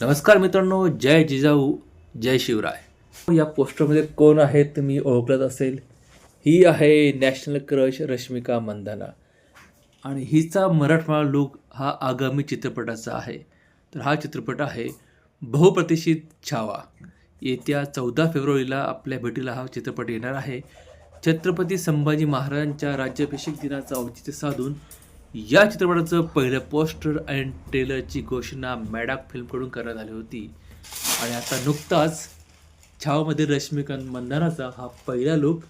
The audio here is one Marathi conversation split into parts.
नमस्कार मित्रांनो जय जिजाऊ जय शिवराय. या पोस्टरमध्ये कोण आहे तुम्ही ओळखलत असेल? ही आहे नॅशनल क्रश रश्मिका मंदाना. आणि हिचा मराठवाडा लुक हा आगामी चित्रपटाचा आहे. तर हा चित्रपट आहे बहुप्रतिष्ठित छावा. येत्या चौदा फेब्रुवारीला आपल्या भेटीला हा चित्रपट येणार आहे. छत्रपती संभाजी महाराजांच्या राज्याभिषेक दिनाचं औचित्य साधून या चित्रपटाचं पहिलं पोस्टर आणि ट्रेलरची घोषणा मॅडाक फिल्मकडून करण्यात आली होती. आणि आता नुकताच छावामध्ये रश्मिकांत मंदानाचा हा पहिला लुक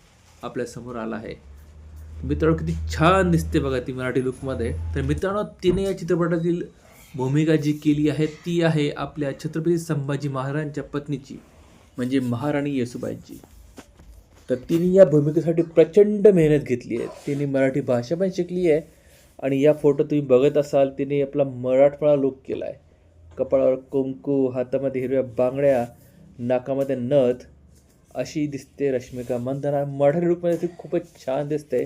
आपल्यासमोर आला आहे. मित्रांनो किती छान दिसते बघा ती मराठी लुकमध्ये. तर मित्रांनो तिने या चित्रपटातील भूमिका जी केली आहे ती आहे आपल्या छत्रपती संभाजी महाराजांच्या पत्नीची म्हणजे महाराणी येसुबाईंची. तर तिने या भूमिकेसाठी प्रचंड मेहनत घेतली आहे. तिने मराठी भाषा पण शिकली आहे. आणि या फोटो तुम्ही बघत असाल तिने आपला मराठवाडा लुक केला आहे कपाळावर कुंकू हातामध्ये हिरव्या बांगड्या नाकामध्ये नथ अशी दिसते रश्मिका. मंदना मराठी रूपमध्ये ती खूपच छान दिसते.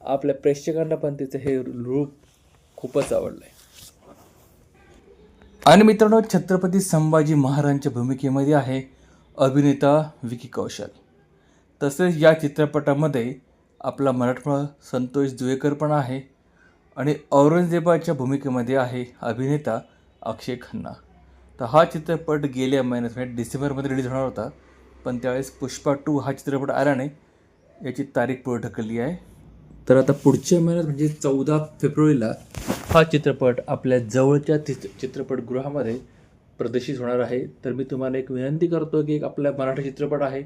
आपल्या प्रेक्षकांना पण तिचं हे रूप खूपच आवडलं आहे आणि मित्रांनो छत्रपती संभाजी महाराजांच्या भूमिकेमध्ये आहे अभिनेता विकी कौशल. तसेच या चित्रपटामध्ये आपला मराठमोळा संतोष दुवेकर पण आहे. आणि औरंगजेबाच्या भूमिकेमध्ये आहे अभिनेता अक्षय खन्ना. तर हा चित्रपट गेल्या महिन्यात म्हणजे डिसेंबरमध्ये रिलीज होणार होता पण त्यावेळेस पुष्पा टू हा चित्रपट आल्याने याची तारीख पुढे ढकलली आहे. तर आता पुढच्या महिन्यात म्हणजे चौदा फेब्रुवारीला हा चित्रपट आपल्या जवळच्या चित्र चित्रपटगृहामध्ये प्रदर्शित होणार आहे. तर मी तुम्हाला एक विनंती करतो की एक आपला मराठी चित्रपट आहे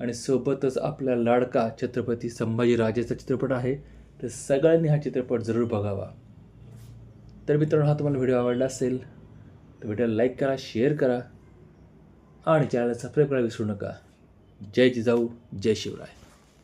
आणि सोबतच आपला लाडका छत्रपती संभाजीराजेचा चित्रपट आहे. तर सगळ्यांनी हा चित्रपट जरूर बघावा. तर मित्रांनो हा तुम्हाला व्हिडिओ आवडला असेल तर व्हिडिओला लाईक करा शेअर करा आणि चॅनलला सबस्क्राईब करायला विसरू नका. जय जिजाऊ जय शिवराय.